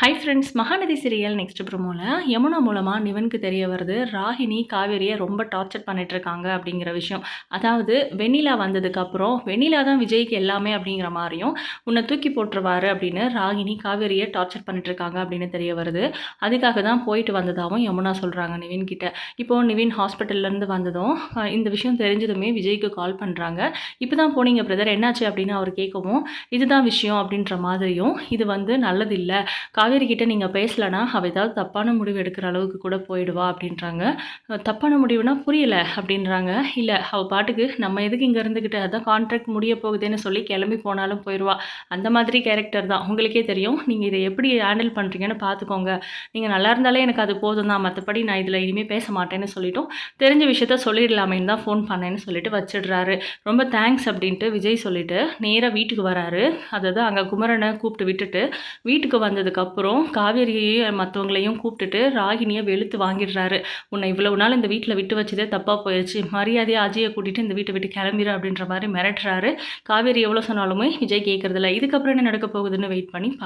Hi friends Mahanadi serial next ப்ரோமோவில் Yamuna மூலமாக நிவனுக்கு தெரிய வருது ராகினி காவேரியை ரொம்ப டார்ச்சர் பண்ணிட்டு இருக்காங்க அப்படிங்கிற விஷயம். அதாவது வெண்ணிலா வந்ததுக்கப்புறம் வெண்ணிலா தான் விஜய்க்கு எல்லாமே அப்படிங்கிற மாதிரியும் உன்னை தூக்கி போட்டுருவாரு அப்படின்னு ராகினி காவேரியை டார்ச்சர் பண்ணிட்டுருக்காங்க அப்படின்னு தெரிய வருது. அதுக்காக தான் போயிட்டு வந்ததாகவும் யமுனா சொல்கிறாங்க நிவின் கிட்ட. இப்போது நிவின் ஹாஸ்பிட்டல்லேருந்து வந்ததும் இந்த விஷயம் தெரிஞ்சதுமே விஜய்க்கு கால் பண்ணுறாங்க இப்போ தான் போனீங்க பிரதர் என்னாச்சு அப்படின்னு அவர் கேட்கவும் இதுதான் விஷயம் அப்படின்ற மாதிரியும் இது வந்து நல்லதில்லை. காவேரி நீங்கள் பேசலனா அவள் ஏதாவது தப்பான முடிவு எடுக்கிற அளவுக்கு கூட போயிடுவா அப்படின்றாங்க. தப்பான முடிவுனா புரியல அப்படின்றாங்க. இல்லை அவள் பாட்டுக்கு நம்ம எதுக்கு இங்கே இருந்துக்கிட்டு அதான் கான்ட்ராக்ட் முடிய போகுதுன்னு சொல்லி கிளம்பி போனாலும் போயிடுவா அந்த மாதிரி கேரக்டர் தான். உங்களுக்கே தெரியும். நீங்கள் இதை எப்படி ஹேண்டில் பண்ணுறீங்கன்னு பார்த்துக்கோங்க நீங்கள் நல்லா இருந்தாலே எனக்கு அது போதும் தான். மற்றபடி நான் இதில் இனிமேல் பேச மாட்டேன்னு சொல்லிட்டோம் தெரிஞ்ச விஷயத்த சொல்லிடலாமேன்னு தான் ஃபோன் பண்ணேன்னு சொல்லிட்டு வச்சிடுறாரு. ரொம்ப தேங்க்ஸ் அப்படின்ட்டு விஜய் சொல்லிட்டு நேராக வீட்டுக்கு வராரு. அதாவது அங்கே குமரனை கூப்பிட்டு விட்டுட்டு வீட்டுக்கு வந்ததுக்கப்புறம் அப்புறம் காவேரியையும் மற்றவங்களையும் கூப்பிட்டுட்டு ராகினியை வெளுத்து வாங்கிடுறாரு. உன்னை இவ்வளவு நாள் இந்த வீட்டில் விட்டு வச்சதே தப்பாக போயிடுச்சு மரியாதையை அஜயை கூட்டிகிட்டு இந்த வீட்டை விட்டு கிளம்பிடு அப்படின்ற மாதிரி மிரட்டுறாரு. காவேரி எவ்வளோ சொன்னாலுமே விஜய் கேட்கறதில்ல இதுக்கப்புறம் என்ன நடக்க போகுதுன்னு வெயிட் பண்ணி